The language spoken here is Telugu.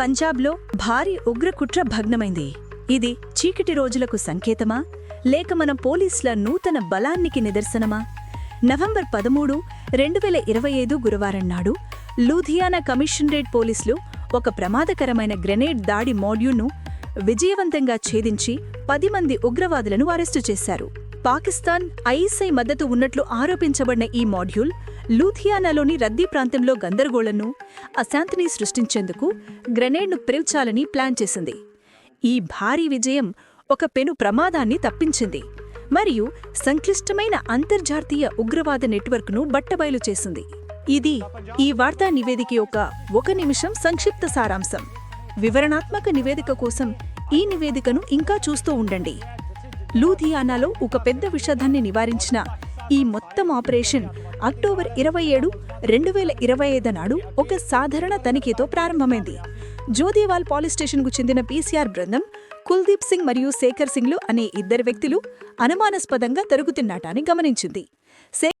పంజాబ్లో భారీ ఉగ్రకుట్ర భగ్నమైంది. ఇది చీకటి రోజులకు సంకేతమా? లేక మన పోలీసుల నూతన బలానికి నిదర్శనమా? నవంబర్ పదమూడు రెండు వేల ఇరవై ఐదు గురువారం నాడు లూధియానా కమిషనరేట్ పోలీసులు ఒక ప్రమాదకరమైన గ్రెనేడ్ దాడి మాడ్యూల్ను విజయవంతంగా ఛేదించి పది మంది ఉగ్రవాదులను అరెస్టు చేశారు. పాకిస్తాన్ ఐఎస్ఐ మద్దతు ఉన్నట్లు ఆరోపించబడిన ఈ మాడ్యూల్ లూథియానాలోని రద్దీ ప్రాంతంలో గందరగోళంను అశాంతిని సృష్టించేందుకు గ్రెనేడ్ను ప్రిల్చాలని ప్లాన్ చేసింది. ఈ భారీ విజయం ఒక పెను ప్రమాదాన్ని తప్పించింది మరియు సంక్లిష్టమైన అంతర్జాతీయ ఉగ్రవాద నెట్వర్క్ను బట్టబయలు చేసింది. ఇది ఈ వార్తా నివేదిక యొక్క ఒక నిమిషం సంక్షిప్త సారాంశం. వివరణాత్మక నివేదిక కోసం ఈ నివేదికను ఇంకా చూస్తూ ఉండండి. లూధియానాలో ఒక పెద్ద విషాదాన్ని నివారించిన ఈ మొత్తం ఆపరేషన్ అక్టోబర్ ఇరవై ఏడు రెండు వేల ఇరవై ఐదు నాడు ఒక సాధారణ తనిఖీతో ప్రారంభమైంది. జోదేవాల్ పోలీస్ స్టేషన్కు చెందిన పీసీఆర్ బృందం కుల్దీప్ సింగ్ మరియు శేఖర్ సింగ్లు అనే ఇద్దరు వ్యక్తులు అనుమానాస్పదంగా తరుగుతున్నటాన్ని గమనించింది.